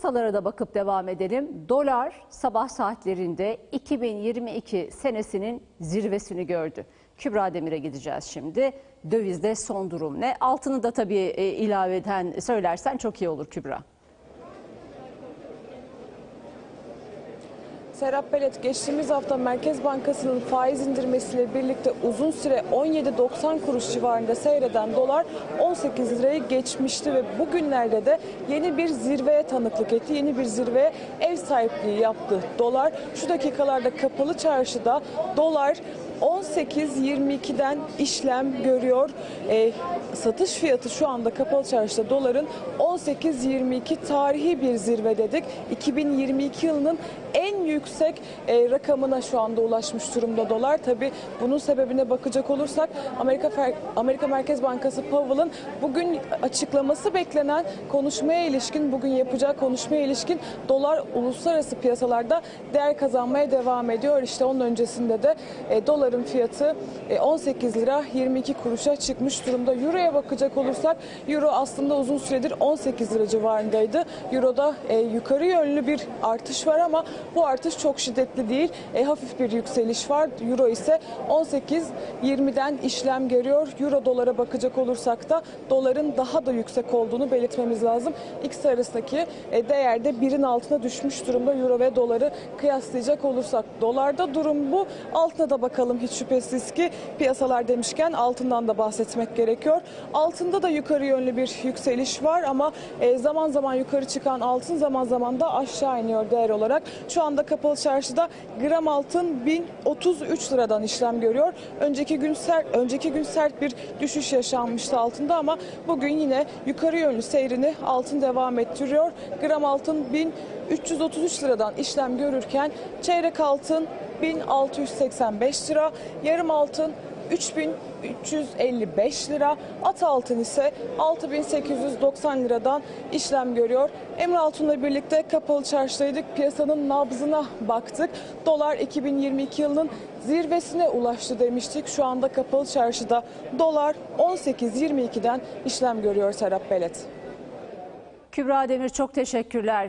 Piyasalara da bakıp devam edelim. Dolar sabah saatlerinde 2022 senesinin zirvesini gördü. Kübra Demir'e gideceğiz şimdi. Dövizde son durum ne? Altını da tabii e, ilaveden söylersen çok iyi olur Kübra. Serap Belet geçtiğimiz hafta Merkez Bankası'nın faiz indirmesiyle birlikte uzun süre 17.90 kuruş civarında seyreden dolar 18 lirayı geçmişti ve bugünlerde de yeni bir zirveye tanıklık etti. Yeni bir zirveye ev sahipliği yaptı dolar. Şu dakikalarda kapalı çarşıda dolar 18.22'den işlem görüyor. Ee, satış fiyatı şu anda kapalı çarşıda doların 18.22 tarihi bir zirve dedik. 2022 yılının en yüksek e, rakamına şu anda ulaşmış durumda dolar. Tabi bunun sebebine bakacak olursak Amerika Fer- Amerika Merkez Bankası Powell'ın bugün açıklaması beklenen konuşmaya ilişkin bugün yapacağı konuşmaya ilişkin dolar uluslararası piyasalarda değer kazanmaya devam ediyor. İşte onun öncesinde de e, doların fiyatı e, 18 lira 22 kuruşa çıkmış durumda. Euro'ya bakacak olursak Euro aslında uzun süredir 18 lira civarındaydı. Euro'da e, yukarı yönlü bir artış var ama bu artış çok şiddetli değil. E, hafif bir yükseliş var. Euro ise 18.20'den işlem görüyor. Euro dolara bakacak olursak da doların daha da yüksek olduğunu belirtmemiz lazım. İkisi arasındaki e, değer de birin altına düşmüş durumda Euro ve doları kıyaslayacak olursak. Dolarda durum bu. Altına da bakalım hiç şüphesiz ki piyasalar demişken altından da bahsetmek gerekiyor. Altında da yukarı yönlü bir yükseliş var ama e, zaman zaman yukarı çıkan altın zaman zaman da aşağı iniyor değer olarak. Şu anda kapalı çarşıda gram altın 1033 liradan işlem görüyor. Önceki gün sert önceki gün sert bir düşüş yaşanmıştı altında ama bugün yine yukarı yönlü seyrini altın devam ettiriyor. Gram altın 1333 liradan işlem görürken çeyrek altın 1685 lira, yarım altın 3355 lira, at altın ise 6890 liradan işlem görüyor. Emre Altun'la birlikte kapalı çarşıdaydık. Piyasanın nabzına baktık. Dolar 2022 yılının zirvesine ulaştı demiştik. Şu anda kapalı çarşıda dolar 18.22'den işlem görüyor Serap Belet. Kübra Demir çok teşekkürler.